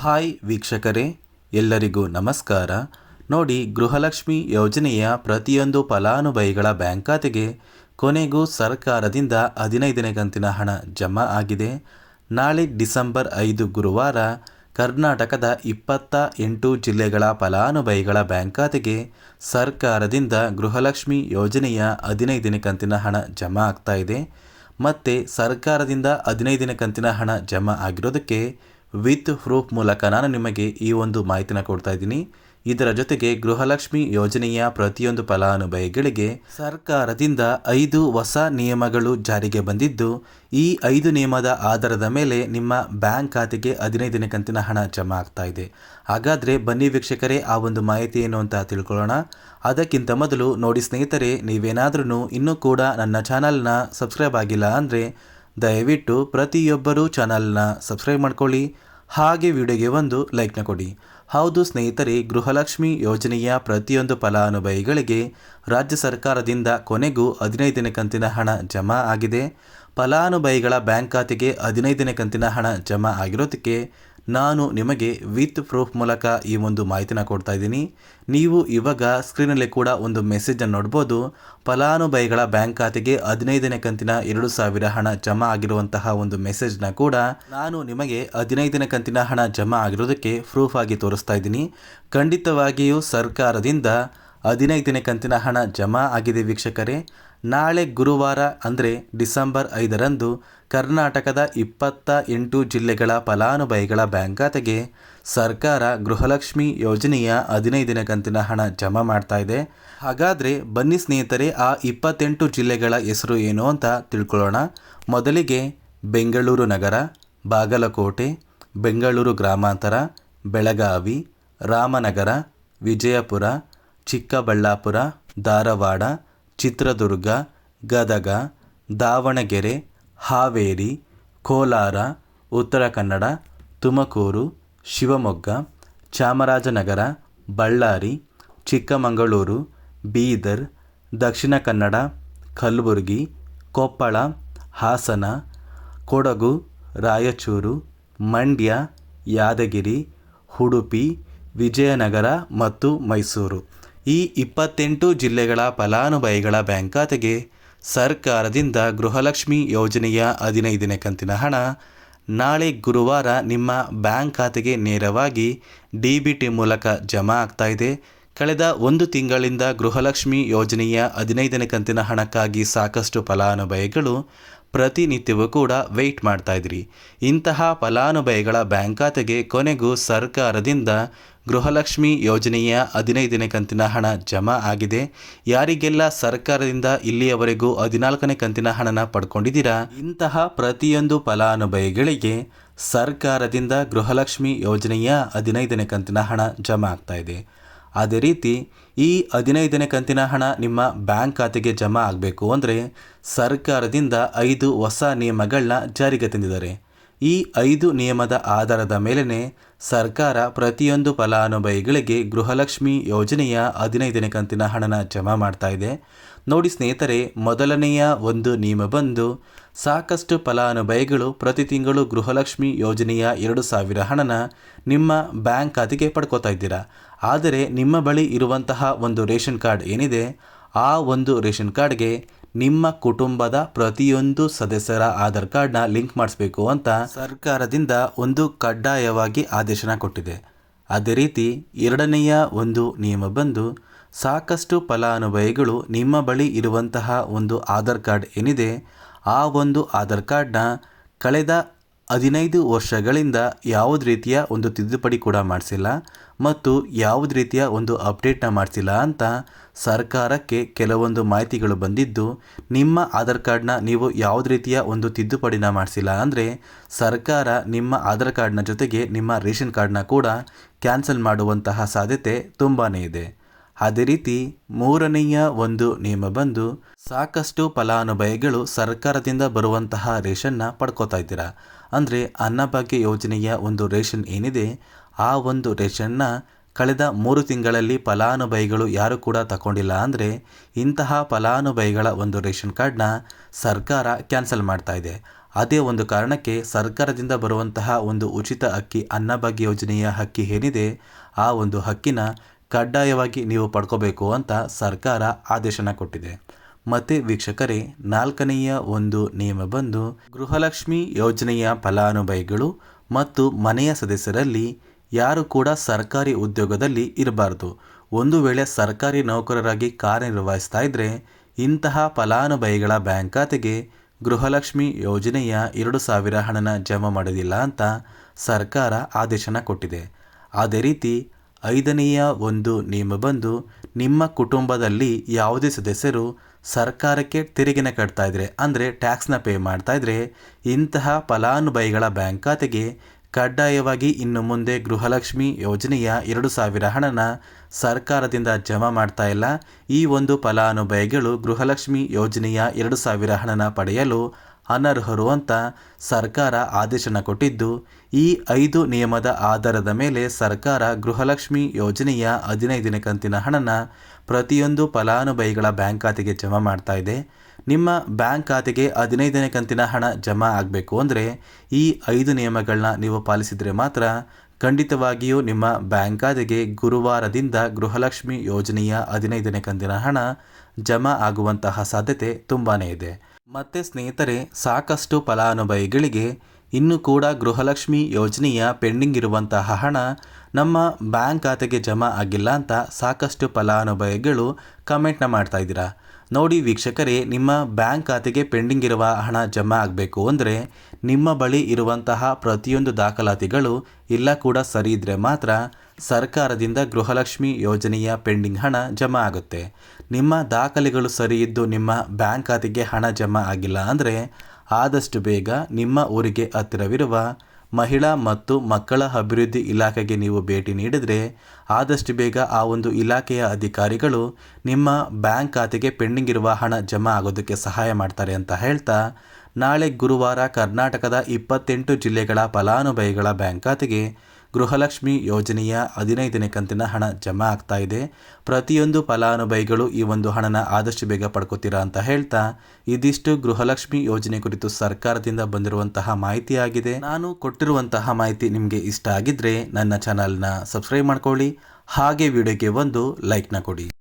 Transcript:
Hi ವೀಕ್ಷಕರೇ, ಎಲ್ಲರಿಗೂ ನಮಸ್ಕಾರ. ನೋಡಿ, ಗೃಹಲಕ್ಷ್ಮಿ ಯೋಜನೆಯ ಪ್ರತಿಯೊಂದು ಫಲಾನುಭವಿಗಳ ಬ್ಯಾಂಕ್ ಖಾತೆಗೆ ಕೊನೆಗೂ ಸರ್ಕಾರದಿಂದ ಹದಿನೈದನೇ ಕಂತಿನ ಹಣ ಜಮಾ ಆಗಿದೆ. ನಾಳೆ ಡಿಸೆಂಬರ್ ಐದು ಗುರುವಾರ ಕರ್ನಾಟಕದ ಇಪ್ಪತ್ತ ಎಂಟು ಜಿಲ್ಲೆಗಳ ಫಲಾನುಭವಿಗಳ ಬ್ಯಾಂಕ್ ಖಾತೆಗೆ ಸರ್ಕಾರದಿಂದ ಗೃಹಲಕ್ಷ್ಮಿ ಯೋಜನೆಯ ಹದಿನೈದನೇ ಕಂತಿನ ಹಣ ಜಮಾ ಆಗ್ತಾ ಇದೆ. ಮತ್ತು ಸರ್ಕಾರದಿಂದ ಹದಿನೈದನೇ ಕಂತಿನ ಹಣ ಜಮಾ ಆಗಿರೋದಕ್ಕೆ ವಿತ್ ಪ್ರೂಫ್ ಮೂಲಕ ನಾನು ನಿಮಗೆ ಈ ಒಂದು ಮಾಹಿತಿನ ಕೊಡ್ತಾ ಇದ್ದೀನಿ. ಇದರ ಜೊತೆಗೆ ಗೃಹಲಕ್ಷ್ಮಿ ಯೋಜನೆಯ ಪ್ರತಿಯೊಂದು ಫಲಾನುಭವಿಗಳಿಗೆ ಸರ್ಕಾರದಿಂದ ಐದು ಹೊಸ ನಿಯಮಗಳು ಜಾರಿಗೆ ಬಂದಿದ್ದು, ಈ ಐದು ನಿಯಮದ ಆಧಾರದ ಮೇಲೆ ನಿಮ್ಮ ಬ್ಯಾಂಕ್ ಖಾತೆಗೆ ಹದಿನೈದು ಕಂತಿನ ಹಣ ಜಮಾ ಆಗ್ತಾ ಇದೆ. ಹಾಗಾದರೆ ಬನ್ನಿ ವೀಕ್ಷಕರೇ, ಆ ಒಂದು ಮಾಹಿತಿ ಏನು ಅಂತ ತಿಳ್ಕೊಳ್ಳೋಣ. ಅದಕ್ಕಿಂತ ಮೊದಲು ನೋಡಿ ಸ್ನೇಹಿತರೆ ನೀವೇನಾದ್ರೂ ಇನ್ನೂ ಕೂಡ ನನ್ನ ಚಾನಲ್ನ ಸಬ್ಸ್ಕ್ರೈಬ್ ಆಗಿಲ್ಲ ಅಂದರೆ ದಯವಿಟ್ಟು ಪ್ರತಿಯೊಬ್ಬರೂ ಚಾನಲ್ನ ಸಬ್ಸ್ಕ್ರೈಬ್ ಮಾಡ್ಕೊಳ್ಳಿ. ಹಾಗೆ ವಿಡಿಯೋಗೆ ಒಂದು ಲೈಕ್ನ ಕೊಡಿ. ಹೌದು ಸ್ನೇಹಿತರೆ, ಗೃಹಲಕ್ಷ್ಮಿ ಯೋಜನೆಯ ಪ್ರತಿಯೊಂದು ಫಲಾನುಭವಿಗಳಿಗೆ ರಾಜ್ಯ ಸರ್ಕಾರದಿಂದ ಕೊನೆಗೂ ಹದಿನೈದನೇ ಕಂತಿನ ಹಣ ಜಮಾ ಆಗಿದೆ. ಫಲಾನುಭವಿಗಳ ಬ್ಯಾಂಕ್ ಖಾತೆಗೆ ಹದಿನೈದನೇ ಕಂತಿನ ಹಣ ಜಮಾ ಆಗಿರೋದಕ್ಕೆ ನಾನು ನಿಮಗೆ ವಿತ್ ಪ್ರೂಫ್ ಮೂಲಕ ಈ ಒಂದು ಮಾಹಿತಿನ ಕೊಡ್ತಾ ಇದ್ದೀನಿ. ನೀವು ಇವಾಗ ಸ್ಕ್ರೀನಲ್ಲಿ ಕೂಡ ಒಂದು ಮೆಸೇಜನ್ನು ನೋಡ್ಬೋದು. ಫಲಾನುಭವಿಗಳ ಬ್ಯಾಂಕ್ ಖಾತೆಗೆ ಹದಿನೈದನೇ ಕಂತಿನ ಎರಡು ಸಾವಿರ ಹಣ ಜಮಾ ಆಗಿರುವಂತಹ ಒಂದು ಮೆಸೇಜ್ನ ಕೂಡ ನಾನು ನಿಮಗೆ ಹದಿನೈದನೇ ಕಂತಿನ ಹಣ ಜಮಾ ಆಗಿರೋದಕ್ಕೆ ಪ್ರೂಫ್ ಆಗಿ ತೋರಿಸ್ತಾ ಇದ್ದೀನಿ. ಖಂಡಿತವಾಗಿಯೂ ಸರ್ಕಾರದಿಂದ ಹದಿನೈದನೇ ಕಂತಿನ ಹಣ ಜಮಾ ಆಗಿದೆ ವೀಕ್ಷಕರೇ. ನಾಳೆ ಗುರುವಾರ ಅಂದರೆ ಡಿಸೆಂಬರ್ ಐದರಂದು ಕರ್ನಾಟಕದ ಇಪ್ಪತ್ತ ಎಂಟು ಜಿಲ್ಲೆಗಳ ಫಲಾನುಭವಿಗಳ ಬ್ಯಾಂಕ್ ಖಾತೆಗೆ ಸರ್ಕಾರ ಗೃಹಲಕ್ಷ್ಮಿ ಯೋಜನೆಯ ಹದಿನೈದಿನ ಕಂತಿನ ಹಣ ಜಮಾ ಮಾಡ್ತಾ ಇದೆ. ಹಾಗಾದರೆ ಬನ್ನಿ ಸ್ನೇಹಿತರೆ, ಆ ಇಪ್ಪತ್ತೆಂಟು ಜಿಲ್ಲೆಗಳ ಹೆಸರು ಏನು ಅಂತ ತಿಳ್ಕೊಳ್ಳೋಣ. ಮೊದಲಿಗೆ ಬೆಂಗಳೂರು ನಗರ, ಬಾಗಲಕೋಟೆ, ಬೆಂಗಳೂರು ಗ್ರಾಮಾಂತರ, ಬೆಳಗಾವಿ, ರಾಮನಗರ, ವಿಜಯಪುರ, ಚಿಕ್ಕಬಳ್ಳಾಪುರ, ಧಾರವಾಡ ಚಿತ್ರದುರ್ಗ, ಗದಗ, ದಾವಣಗೆರೆ, ಹಾವೇರಿ, ಕೋಲಾರ, ಉತ್ತರ ಕನ್ನಡ, ತುಮಕೂರು, ಶಿವಮೊಗ್ಗ, ಚಾಮರಾಜನಗರ, ಬಳ್ಳಾರಿ, ಚಿಕ್ಕಮಗಳೂರು, ಬೀದರ್, ದಕ್ಷಿಣ ಕನ್ನಡ, ಕಲಬುರಗಿ, ಕೊಪ್ಪಳ, ಹಾಸನ, ಕೊಡಗು, ರಾಯಚೂರು, ಮಂಡ್ಯ, ಯಾದಗಿರಿ, ಉಡುಪಿ, ವಿಜಯನಗರ ಮತ್ತು ಮೈಸೂರು. ಈ ಇಪ್ಪತ್ತೆಂಟು ಜಿಲ್ಲೆಗಳ ಫಲಾನುಭವಿಗಳ ಬ್ಯಾಂಕ್ ಖಾತೆಗೆ ಸರ್ಕಾರದಿಂದ ಗೃಹಲಕ್ಷ್ಮಿ ಯೋಜನೆಯ ಹದಿನೈದನೇ ಕಂತಿನ ಹಣ ನಾಳೆ ಗುರುವಾರ ನಿಮ್ಮ ಬ್ಯಾಂಕ್ ಖಾತೆಗೆ ನೇರವಾಗಿ ಡಿ ಬಿ ಟಿ ಮೂಲಕ ಜಮಾ ಆಗ್ತಾ ಇದೆ. ಕಳೆದ ಒಂದು ತಿಂಗಳಿಂದ ಗೃಹಲಕ್ಷ್ಮಿ ಯೋಜನೆಯ ಹದಿನೈದನೇ ಕಂತಿನ ಹಣಕ್ಕಾಗಿ ಸಾಕಷ್ಟು ಫಲಾನುಭವಿಗಳು ಪ್ರತಿನಿತ್ಯವೂ ಕೂಡ ವೆಯ್ಟ್ ಮಾಡ್ತಾ ಇದ್ರಿ. ಇಂತಹ ಫಲಾನುಭವಿಗಳ ಬ್ಯಾಂಕ್ ಖಾತೆಗೆ ಕೊನೆಗೂ ಸರ್ಕಾರದಿಂದ ಗೃಹಲಕ್ಷ್ಮಿ ಯೋಜನೆಯ ಹದಿನೈದನೇ ಕಂತಿನ ಹಣ ಜಮಾ ಆಗಿದೆ. ಯಾರಿಗೆಲ್ಲ ಸರ್ಕಾರದಿಂದ ಇಲ್ಲಿಯವರೆಗೂ ಹದಿನಾಲ್ಕನೇ ಕಂತಿನ ಹಣನ ಪಡ್ಕೊಂಡಿದ್ದೀರಾ? ಇಂತಹ ಪ್ರತಿಯೊಂದು ಫಲಾನುಭವಿಗಳಿಗೆ ಸರ್ಕಾರದಿಂದ ಗೃಹಲಕ್ಷ್ಮಿ ಯೋಜನೆಯ ಹದಿನೈದನೇ ಕಂತಿನ ಹಣ ಜಮಾ ಆಗ್ತಾ ಇದೆ. ಅದೇ ರೀತಿ ಈ ಹದಿನೈದನೇ ಕಂತಿನ ಹಣ ನಿಮ್ಮ ಬ್ಯಾಂಕ್ ಖಾತೆಗೆ ಜಮಾ ಆಗಬೇಕು ಅಂದರೆ ಸರ್ಕಾರದಿಂದ ಐದು ಹೊಸ ನಿಯಮಗಳನ್ನ ಜಾರಿಗೆ ತಂದಿದ್ದಾರೆ. ಈ ಐದು ನಿಯಮದ ಆಧಾರದ ಮೇಲೆಯೇ ಸರ್ಕಾರ ಪ್ರತಿಯೊಂದು ಫಲಾನುಭವಿಗಳಿಗೆ ಗೃಹಲಕ್ಷ್ಮಿ ಯೋಜನೆಯ ಹದಿನೈದನೇ ಕಂತಿನ ಹಣನ ಜಮಾ ಮಾಡ್ತಾ ಇದೆ. ನೋಡಿ ಸ್ನೇಹಿತರೆ, ಮೊದಲನೆಯ ಒಂದು ನಿಯಮ ಬಂದು ಸಾಕಷ್ಟು ಫಲಾನುಭವಿಗಳು ಪ್ರತಿ ತಿಂಗಳು ಗೃಹಲಕ್ಷ್ಮಿ ಯೋಜನೆಯ ಎರಡು ಸಾವಿರ ಹಣನ ನಿಮ್ಮ ಬ್ಯಾಂಕ್ ಖಾತೆಗೆ ಪಡ್ಕೋತಾ ಇದ್ದೀರಾ? ಆದರೆ ನಿಮ್ಮ ಬಳಿ ಇರುವಂತಹ ಒಂದು ರೇಷನ್ ಕಾರ್ಡ್ ಏನಿದೆ, ಆ ಒಂದು ರೇಷನ್ ಕಾರ್ಡ್ಗೆ ನಿಮ್ಮ ಕುಟುಂಬದ ಪ್ರತಿಯೊಂದು ಸದಸ್ಯರ ಆಧಾರ್ ಕಾರ್ಡ್ನ ಲಿಂಕ್ ಮಾಡಿಸ್ಬೇಕು ಅಂತ ಸರ್ಕಾರದಿಂದ ಒಂದು ಕಡ್ಡಾಯವಾಗಿ ಆದೇಶನ ಕೊಟ್ಟಿದೆ. ಅದೇ ರೀತಿ ಎರಡನೆಯ ಒಂದು ನಿಯಮ ಬಂದು ಸಾಕಷ್ಟು ಫಲಾನುಭವಿಗಳು ನಿಮ್ಮ ಬಳಿ ಇರುವಂತಹ ಒಂದು ಆಧಾರ್ ಕಾರ್ಡ್ ಏನಿದೆ, ಆ ಒಂದು ಆಧಾರ್ ಕಾರ್ಡ್ನ ಕಳೆದ ಹದಿನೈದು ವರ್ಷಗಳಿಂದ ಯಾವುದೇ ರೀತಿಯ ಒಂದು ತಿದ್ದುಪಡಿ ಕೂಡ ಮಾಡಿಸಿಲ್ಲ ಮತ್ತು ಯಾವುದೇ ರೀತಿಯ ಒಂದು ಅಪ್ಡೇಟ್ನ ಮಾಡಿಸಿಲ್ಲ ಅಂತ ಸರ್ಕಾರಕ್ಕೆ ಕೆಲವೊಂದು ಮಾಹಿತಿಗಳು ಬಂದಿದ್ದು, ನಿಮ್ಮ ಆಧಾರ್ ಕಾರ್ಡ್ನ ನೀವು ಯಾವುದೇ ರೀತಿಯ ಒಂದು ತಿದ್ದುಪಡಿನ ಮಾಡಿಸಿಲ್ಲ ಅಂದರೆ ಸರ್ಕಾರ ನಿಮ್ಮ ಆಧಾರ್ ಕಾರ್ಡ್ನ ಜೊತೆಗೆ ನಿಮ್ಮ ರೇಷನ್ ಕಾರ್ಡ್ನ ಕೂಡ ಕ್ಯಾನ್ಸಲ್ ಮಾಡುವಂತಹ ಸಾಧ್ಯತೆ ತುಂಬಾ ಇದೆ. ಅದೇ ರೀತಿ ಮೂರನೆಯ ಒಂದು ನಿಯಮ ಬಂದು, ಸಾಕಷ್ಟು ಫಲಾನುಭವಿಗಳು ಸರ್ಕಾರದಿಂದ ಬರುವಂತಹ ರೇಷನ್ನ ಪಡ್ಕೋತಾ ಇದ್ದೀರಾ? ಅಂದರೆ ಅನ್ನಭಾಗ್ಯ ಯೋಜನೆಯ ಒಂದು ರೇಷನ್ ಏನಿದೆ, ಆ ಒಂದು ರೇಷನ್ನ ಕಳೆದ ಮೂರು ತಿಂಗಳಲ್ಲಿ ಫಲಾನುಭವಿಗಳು ಯಾರು ಕೂಡ ತಗೊಂಡಿಲ್ಲ ಅಂದರೆ ಇಂತಹ ಫಲಾನುಭವಿಗಳ ಒಂದು ರೇಷನ್ ಕಾರ್ಡ್ನ ಸರ್ಕಾರ ಕ್ಯಾನ್ಸಲ್ ಮಾಡ್ತಾ ಇದೆ. ಅದೇ ಒಂದು ಕಾರಣಕ್ಕೆ ಸರ್ಕಾರದಿಂದ ಬರುವಂತಹ ಒಂದು ಉಚಿತ ಅಕ್ಕಿ ಅನ್ನಭಾಗ್ಯ ಯೋಜನೆಯ ಅಕ್ಕಿ ಏನಿದೆ, ಆ ಒಂದು ಹಕ್ಕಿನ ಕಡ್ಡಾಯವಾಗಿ ನೀವು ಪಡ್ಕೋಬೇಕು ಅಂತ ಸರ್ಕಾರ ಆದೇಶನ ಕೊಟ್ಟಿದೆ. ಮತ್ತು ವೀಕ್ಷಕರೇ, ನಾಲ್ಕನೆಯ ಒಂದು ನಿಯಮ ಬಂದು ಗೃಹಲಕ್ಷ್ಮಿ ಯೋಜನೆಯ ಫಲಾನುಭವಿಗಳು ಮತ್ತು ಮನೆಯ ಸದಸ್ಯರಲ್ಲಿ ಯಾರು ಕೂಡ ಸರ್ಕಾರಿ ಉದ್ಯೋಗದಲ್ಲಿ ಇರಬಾರ್ದು. ಒಂದು ವೇಳೆ ಸರ್ಕಾರಿ ನೌಕರರಾಗಿ ಕಾರ್ಯನಿರ್ವಹಿಸ್ತಾ ಇದ್ದರೆ ಇಂತಹ ಫಲಾನುಭವಿಗಳ ಬ್ಯಾಂಕ್ ಖಾತೆಗೆ ಗೃಹಲಕ್ಷ್ಮಿ ಯೋಜನೆಯ ಎರಡು ಸಾವಿರ ಹಣನ ಜಮಾ ಮಾಡೋದಿಲ್ಲ ಅಂತ ಸರ್ಕಾರ ಆದೇಶನ ಕೊಟ್ಟಿದೆ. ಅದೇ ರೀತಿ ಐದನೆಯ ಒಂದು ನಿಯಮ ಬಂದು ನಿಮ್ಮ ಕುಟುಂಬದಲ್ಲಿ ಯಾವುದೇ ಸದಸ್ಯರು ಸರ್ಕಾರಕ್ಕೆ ತೆರಿಗೆನ ಕಟ್ತಾ ಅಂದರೆ ಟ್ಯಾಕ್ಸ್ನ ಪೇ ಮಾಡ್ತಾ ಇದ್ರೆ, ಇಂತಹ ಫಲಾನುಭವಿಗಳ ಬ್ಯಾಂಕ್ ಖಾತೆಗೆ ಕಡ್ಡಾಯವಾಗಿ ಇನ್ನು ಮುಂದೆ ಗೃಹಲಕ್ಷ್ಮಿ ಯೋಜನೆಯ ಎರಡು ಸಾವಿರ ಹಣನ ಸರ್ಕಾರದಿಂದ ಜಮಾ ಮಾಡ್ತಾ ಇಲ್ಲ. ಈ ಒಂದು ಫಲಾನುಭವಿಗಳು ಗೃಹಲಕ್ಷ್ಮಿ ಯೋಜನೆಯ ಎರಡು ಸಾವಿರ ಹಣನ ಪಡೆಯಲು ಅನರ್ಹರು ಅಂತ ಸರ್ಕಾರ ಆದೇಶನ ಕೊಟ್ಟಿದ್ದು, ಈ ಐದು ನಿಯಮದ ಆಧಾರದ ಮೇಲೆ ಸರ್ಕಾರ ಗೃಹಲಕ್ಷ್ಮಿ ಯೋಜನೆಯ ಹದಿನೈದನೇ ಕಂತಿನ ಹಣನ ಪ್ರತಿಯೊಂದು ಫಲಾನುಭವಿಗಳ ಬ್ಯಾಂಕ್ ಖಾತೆಗೆ ಜಮಾ ಮಾಡ್ತಾ ಇದೆ. ನಿಮ್ಮ ಬ್ಯಾಂಕ್ ಖಾತೆಗೆ ಹದಿನೈದನೇ ಕಂತಿನ ಹಣ ಜಮಾ ಆಗಬೇಕು ಅಂದರೆ ಈ ಐದು ನಿಯಮಗಳನ್ನ ನೀವು ಪಾಲಿಸಿದರೆ ಮಾತ್ರ ಖಂಡಿತವಾಗಿಯೂ ನಿಮ್ಮ ಬ್ಯಾಂಕ್ ಖಾತೆಗೆ ಗುರುವಾರದಿಂದ ಗೃಹಲಕ್ಷ್ಮಿ ಯೋಜನೆಯ ಹದಿನೈದನೇ ಕಂತಿನ ಹಣ ಜಮಾ ಆಗುವಂತಹ ಸಾಧ್ಯತೆ ತುಂಬಾ ಇದೆ. ಮತ್ತು ಸ್ನೇಹಿತರೆ, ಸಾಕಷ್ಟು ಫಲಾನುಭವಿಗಳಿಗೆ ಇನ್ನು ಕೂಡ ಗೃಹಲಕ್ಷ್ಮಿ ಯೋಜನೆಯ ಪೆಂಡಿಂಗ್ ಇರುವಂತಹ ಹಣ ನಮ್ಮ ಬ್ಯಾಂಕ್ ಖಾತೆಗೆ ಜಮಾ ಆಗಿಲ್ಲ ಅಂತ ಸಾಕಷ್ಟು ಫಲಾನುಭವಿಗಳು ಕಮೆಂಟ್ನ ಮಾಡ್ತಾ ಇದ್ದೀರಾ? ನೋಡಿ ವೀಕ್ಷಕರೇ, ನಿಮ್ಮ ಬ್ಯಾಂಕ್ ಖಾತೆಗೆ ಪೆಂಡಿಂಗ್ ಇರುವ ಹಣ ಜಮಾ ಆಗಬೇಕು ಅಂದರೆ ನಿಮ್ಮ ಬಳಿ ಇರುವಂತಹ ಪ್ರತಿಯೊಂದು ದಾಖಲಾತಿಗಳು ಇಲ್ಲ ಕೂಡ ಸರಿ ಇದ್ದರೆ ಮಾತ್ರ ಸರ್ಕಾರದಿಂದ ಗೃಹಲಕ್ಷ್ಮಿ ಯೋಜನೆಯ ಪೆಂಡಿಂಗ್ ಹಣ ಜಮಾ ಆಗುತ್ತೆ. ನಿಮ್ಮ ದಾಖಲೆಗಳು ಸರಿ ಇದ್ದು ನಿಮ್ಮ ಬ್ಯಾಂಕ್ ಖಾತೆಗೆ ಹಣ ಜಮಾ ಆಗಿಲ್ಲ ಅಂದರೆ ಆದಷ್ಟು ಬೇಗ ನಿಮ್ಮ ಊರಿಗೆ ಹತ್ತಿರವಿರುವ ಮಹಿಳಾ ಮತ್ತು ಮಕ್ಕಳ ಅಭಿವೃದ್ಧಿ ಇಲಾಖೆಗೆ ನೀವು ಭೇಟಿ ನೀಡಿದರೆ ಆದಷ್ಟು ಬೇಗ ಆ ಒಂದು ಇಲಾಖೆಯ ಅಧಿಕಾರಿಗಳು ನಿಮ್ಮ ಬ್ಯಾಂಕ್ ಖಾತೆಗೆ ಪೆಂಡಿಂಗ್ ಇರುವ ಹಣ ಜಮಾ ಆಗೋದಕ್ಕೆ ಸಹಾಯ ಮಾಡ್ತಾರೆ ಅಂತ ಹೇಳ್ತಾ, ನಾಳೆ ಗುರುವಾರ ಕರ್ನಾಟಕದ ಇಪ್ಪತ್ತೆಂಟು ಜಿಲ್ಲೆಗಳ ಫಲಾನುಭವಿಗಳ ಬ್ಯಾಂಕ್ ಖಾತೆಗೆ ಗೃಹಲಕ್ಷ್ಮಿ ಯೋಜನೆಯ ಹದಿನೈದನೇ ಕಂತಿನ ಹಣ ಜಮಾ ಆಗ್ತಾ ಇದೆ. ಪ್ರತಿಯೊಂದು ಫಲಾನುಭವಿಗಳು ಈ ಒಂದು ಹಣನ ಆದಷ್ಟು ಬೇಗ ಪಡ್ಕೋತೀರಾ ಅಂತ ಹೇಳ್ತಾ ಇದಿಷ್ಟು ಗೃಹಲಕ್ಷ್ಮಿ ಯೋಜನೆ ಕುರಿತು ಸರ್ಕಾರದಿಂದ ಬಂದಿರುವಂತಹ ಮಾಹಿತಿ ಆಗಿದೆ ನಾನು ಕೊಟ್ಟಿರುವಂತಹ ಮಾಹಿತಿ ನಿಮಗೆ ಇಷ್ಟ ಆಗಿದ್ರೆ ನನ್ನ ಚಾನಲ್ನ ಸಬ್ಸ್ಕ್ರೈಬ್ ಮಾಡ್ಕೊಳ್ಳಿ. ಹಾಗೆ ವಿಡಿಯೋಗೆ ಒಂದು ಲೈಕ್ನ ಕೊಡಿ.